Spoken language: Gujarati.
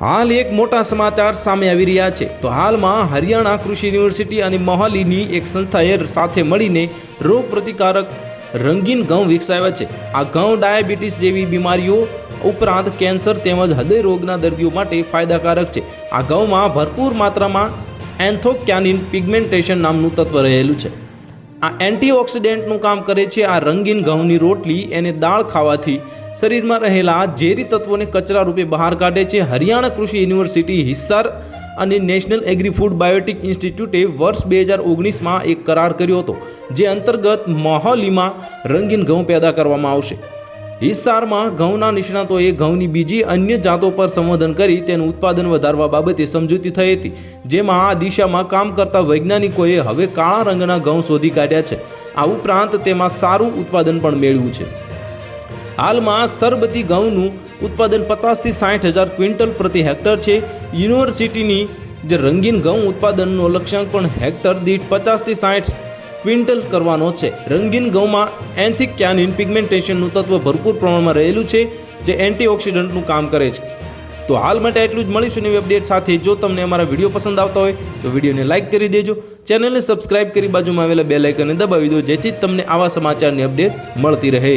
હાલ એક મોટા સમાચાર સામે આવી રહ્યા છે. તો હાલમાં હરિયાણા કૃષિ યુનિવર્સિટી અને મોહાલીની એક સંસ્થાએ સાથે મળીને રોગ પ્રતિકારક રંગીન ઘઉં વિકસાવ્યા છે. આ ઘઉં ડાયાબિટીસ જેવી બીમારીઓ, ઉપરાંત કેન્સર તેમજ હૃદય રોગના દર્દીઓ માટે ફાયદાકારક છે. આ ઘઉંમાં ભરપૂર માત્રામાં એન્થોક્યાનિન પિગમેન્ટેશન નામનું તત્વ રહેલું છે. આ એન્ટીઓક્સિડન્ટનું કામ કરે છે આ રંગીન ઘઉંની રોટલી એને દાળ ખાવાથી. શરીરમાં રહેલા ઝેરી તત્વોને કચરા રૂપે બહાર કાઢે છે હરિયાણા કૃષિ યુનિવર્સિટી હિસ્સાર અને નેશનલ એગ્રી ફૂડ બાયોટિક ઇન્સ્ટિટ્યૂટે વર્ષ બે હજાર ઓગણીસમાં એક કરાર કર્યો હતો, જે અંતર્ગત મોહાલીમાં રંગીન ઘઉં પેદા કરવામાં આવશે. વિસ્તારમાં ઘઉંના નિષ્ણાતોએ ઘઉંની બીજી અન્ય જાતો પર સંવર્ધન કરી તેનું ઉત્પાદન વધારવા બાબતે સમજૂતી થઈ હતી, જેમાં આ દિશામાં કામ કરતા વૈજ્ઞાનિકોએ હવે કાળા રંગના ઘઉં શોધી કાઢ્યા છે. આ ઉપરાંત તેમાં સારું ઉત્પાદન પણ મેળવ્યું છે. હાલમાં સરબતી ઘઉંનું ઉત્પાદન પચાસથી સાઠ હજાર ક્વિન્ટલ પ્રતિ હેક્ટર છે. યુનિવર્સિટીની જે રંગીન ઘઉં ઉત્પાદનનો લક્ષ્યાંક પણ હેક્ટર દીઠ પચાસથી સાઠ ક્વિન્ટલ કરવાનો છે. રંગીન ઘઉંમાં એન્થિક્યાનિન પિગમેન્ટેશનનું તત્વ ભરપૂર પ્રમાણમાં રહેલું છે, જે એન્ટીઓક્સિડન્ટનું કામ કરે છે. તો હાલ માટે એટલું જ મળીશું નવી અપડેટ સાથે. જો તમને અમારા વીડિયો પસંદ આવતા હોય, તો વિડીયોને લાઇક કરી દેજો. ચેનલને સબસ્ક્રાઇબ કરી બાજુમાં આવેલા બે લાઇકને દબાવી દો, જેથી તમને આવા સમાચારની અપડેટ મળતી રહે.